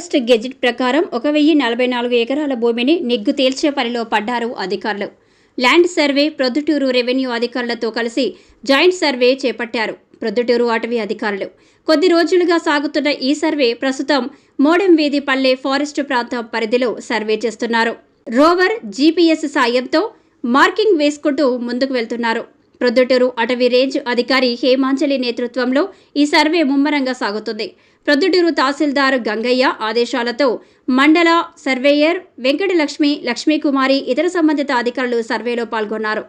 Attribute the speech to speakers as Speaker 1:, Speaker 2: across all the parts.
Speaker 1: Forest gazette ప్రకారం ఒక వెయ్యి నలభై నాలుగు ఎకరాల భూమిని నిగ్గు తేల్చే పనిలో పడ్డారు అధికారులు. ల్యాండ్ సర్వే ప్రొద్దుటూరు రెవెన్యూ అధికారులతో కలిసి జాయింట్ సర్వే చేపట్టారు ప్రొద్దుటూరు అటవీ అధికారులు. కొద్ది రోజులుగా సాగుతున్న ఈ సర్వే ప్రస్తుతం మోడెం వీధి పల్లె ఫారెస్ట్ ప్రాంతం పరిధిలో సర్వే చేస్తున్నారు. రోవర్ జీపీఎస్ సాయంతో మార్కింగ్ వేసుకుంటూ ముందుకు వెళ్తున్నారు. ప్రొద్దుటూరు అటవీ రేంజ్ అధికారి హేమాంజలి నేతృత్వంలో ఈ సర్వే ముమ్మరంగా సాగుతుంది. ప్రొద్దుటూరు తహసీల్దార్ గంగయ్య ఆదేశాలతో మండల సర్వేయర్ వెంకటలక్ష్మి లక్ష్మీకుమారి ఇతర సంబంధిత అధికారులు సర్వేలో పాల్గొన్నారు.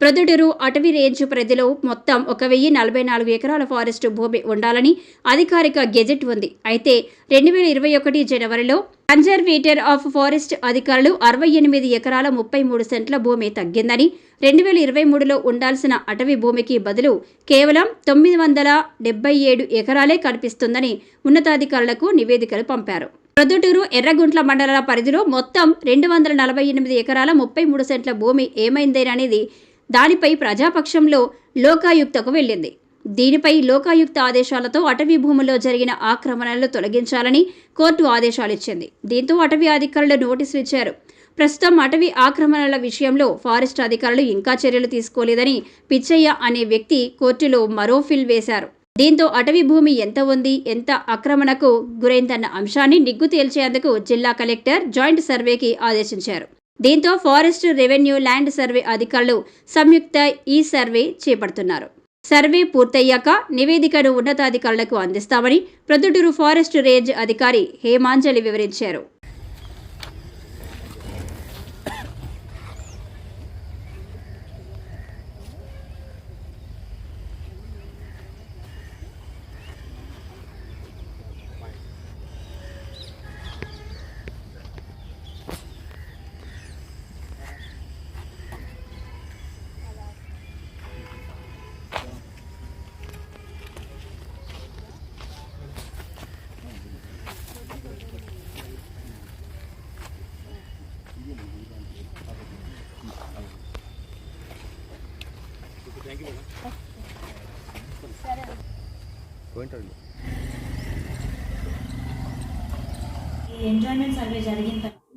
Speaker 1: ప్రొద్దుటూరు అటవీ రేంజ్ పరిధిలో మొత్తం ఒక వెయ్యి నలభై నాలుగు ఎకరాల ఫారెస్టు భూమి ఉండాలని అధికారిక గెజెట్ ఉంది. అయితే రెండు వేల ఇరవై ఒకటి జనవరిలో కన్జర్వేటర్ ఆఫ్ ఫారెస్ట్ అధికారులు అరవై ఎనిమిది ఎకరాల ముప్పై మూడు సెంట్ల భూమి తగ్గిందని రెండు వేల ఇరవై మూడులో ఉండాల్సిన అటవీ భూమికి బదులు కేవలం తొమ్మిది వందల డెబ్బై ఏడు ఎకరాలే కనిపిస్తుందని ఉన్నతాధికారులకు నివేదికలు పంపారు. ప్రొద్దుటూరు ఎర్రగుంట్ల మండలాల పరిధిలో మొత్తం రెండు వందల నలభై ఎనిమిది ఎకరాల ముప్పై మూడు సెంట్ల భూమి ఏమైందేననేది దానిపై ప్రజాపక్షంలో లోకాయుక్తకు వెళ్ళింది. దీనిపై లోకాయుక్త ఆదేశాలతో అటవీ భూముల్లో జరిగిన ఆక్రమణలు తొలగించాలని కోర్టు ఆదేశాలిచ్చింది. దీంతో అటవీ అధికారులు నోటీసులు ఇచ్చారు ప్రస్తుతం అటవీ ఆక్రమణల విషయంలో ఫారెస్ట్ అధికారులు ఇంకా చర్యలు తీసుకోలేదని పిచ్చయ్య అనే వ్యక్తి కోర్టులో మరో ఫిల్ వేశారు. దీంతో అటవీ భూమి ఎంత ఉంది ఎంత ఆక్రమణకు గురైందన్న అంశాన్ని నిగ్గు తేల్చేందుకు జిల్లా కలెక్టర్ జాయింట్ సర్వేకి ఆదేశించారు. దీంతో ఫారెస్ట్ రెవెన్యూ ల్యాండ్ సర్వే అధికారులు సంయుక్త ఈ సర్వే చేపడుతున్నారు. సర్వే పూర్తయ్యాక నివేదికను ఉన్నతాధికారులకు అందిస్తామని ప్రొద్దుటూరు ఫారెస్ట్ రేంజ్ అధికారి హేమాంజలి వివరించారు.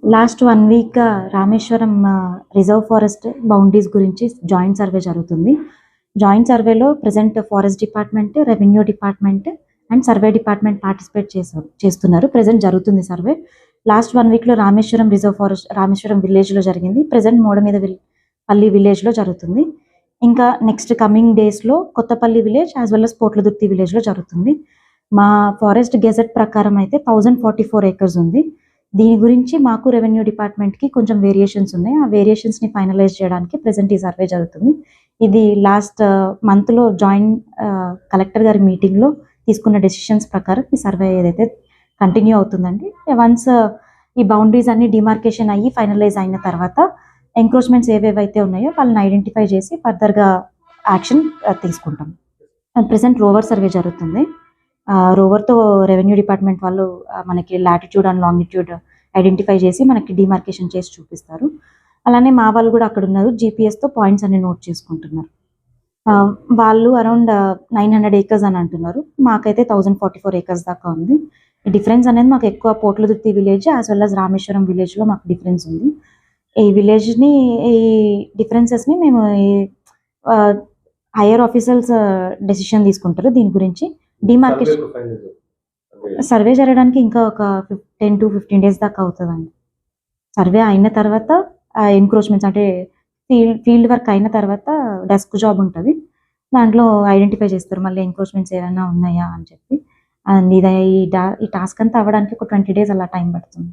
Speaker 2: Last one week Rameswaram reserve forest boundaries గురించి జాయింట్ సర్వే జరుగుతుంది. జాయింట్ సర్వేలో present forest department revenue department and survey department participate చేశారు చేస్తున్నారు. ప్రజెంట్ జరుగుతుంది సర్వే లాస్ట్ వన్ వీక్లో రామేశ్వరం రిజర్వ్ ఫారెస్ట్ రామేశ్వరం విలేజ్లో జరిగింది. ప్రజెంట్ మూడ మీద పల్లి విలేజ్లో జరుగుతుంది. ఇంకా నెక్స్ట్ కమింగ్ డేస్లో Kothapalli village as well as Potladurthi విలేజ్లో జరుగుతుంది. మా ఫారెస్ట్ గెజెట్ ప్రకారం అయితే థౌజండ్ ఫార్టీ ఫోర్ ఏకర్స్ ఉంది. దీని గురించి మాకు రెవెన్యూ డిపార్ట్మెంట్కి కొంచెం వేరియేషన్స్ ఉన్నాయి. ఆ వేరియేషన్స్ని ఫైనలైజ్ చేయడానికి ప్రజెంట్ ఈ సర్వే జరుగుతుంది. ఇది లాస్ట్ మంత్లో జాయింట్ కలెక్టర్ గారి మీటింగ్లో తీసుకున్న డెసిషన్స్ ప్రకారం ఈ సర్వే ఏదైతే కంటిన్యూ అవుతుందండి. వన్స్ uh, ఈ బౌండరీస్ అన్ని డిమార్కేషన్ అయ్యి ఫైనలైజ్ అయిన తర్వాత ఎంక్రోచ్మెంట్స్ ఏవేవైతే ఉన్నాయో వాళ్ళని ఐడెంటిఫై చేసి ఫర్దర్గా యాక్షన్ uh, తీసుకుంటాం. ప్రజెంట్ రోవర్ సర్వే జరుగుతుంది. రోవర్తో రెవెన్యూ డిపార్ట్మెంట్ వాళ్ళు uh, మనకి లాటిట్యూడ్ అండ్ లాంగిట్యూడ్ ఐడెంటిఫై చేసి మనకి డిమార్కేషన్ చేసి చూపిస్తారు. అలానే మా వాళ్ళు కూడా అక్కడ ఉన్నారు. జీపీఎస్తో పాయింట్స్ అన్ని నోట్ చేసుకుంటున్నారు. ఆ, వాళ్ళు అరౌండ్ నైన్ హండ్రెడ్ ఏకర్స్ అని అంటున్నారు. మాకైతే థౌజండ్ ఫార్టీ ఫోర్ ఏకర్స్ దాకా ఉంది. డిఫరెన్స్ అనేది మాకు ఎక్కువ Potladurthi village as well as Rameswaram విలేజ్లో మాకు డిఫరెన్స్ ఉంది. ఈ విలేజ్ని ఈ డిఫరెన్సెస్ని మేము హైయర్ ఆఫీసర్స్ డెసిషన్ తీసుకుంటారు. దీని గురించి డిమార్కేషన్ సర్వే జరగడానికి ఇంకా ఒక టెన్ టు ఫిఫ్టీన్ డేస్ దాకా అవుతుందండి. సర్వే అయిన తర్వాత ఎంక్రోచ్మెంట్స్ అంటే ఫీల్డ్ ఫీల్డ్ వర్క్ అయిన తర్వాత డెస్క్ జాబ్ ఉంటుంది. దాంట్లో ఐడెంటిఫై చేస్తారు. మళ్ళీ ఎంక్రోచ్మెంట్స్ ఏమైనా ఉన్నాయా అని చెప్పి. అండ్ ఇది ఈ ఈ టాస్క్ అంతా అవ్వడానికి ఒక ట్వంటీ డేస్ అలా టైం పడుతుంది.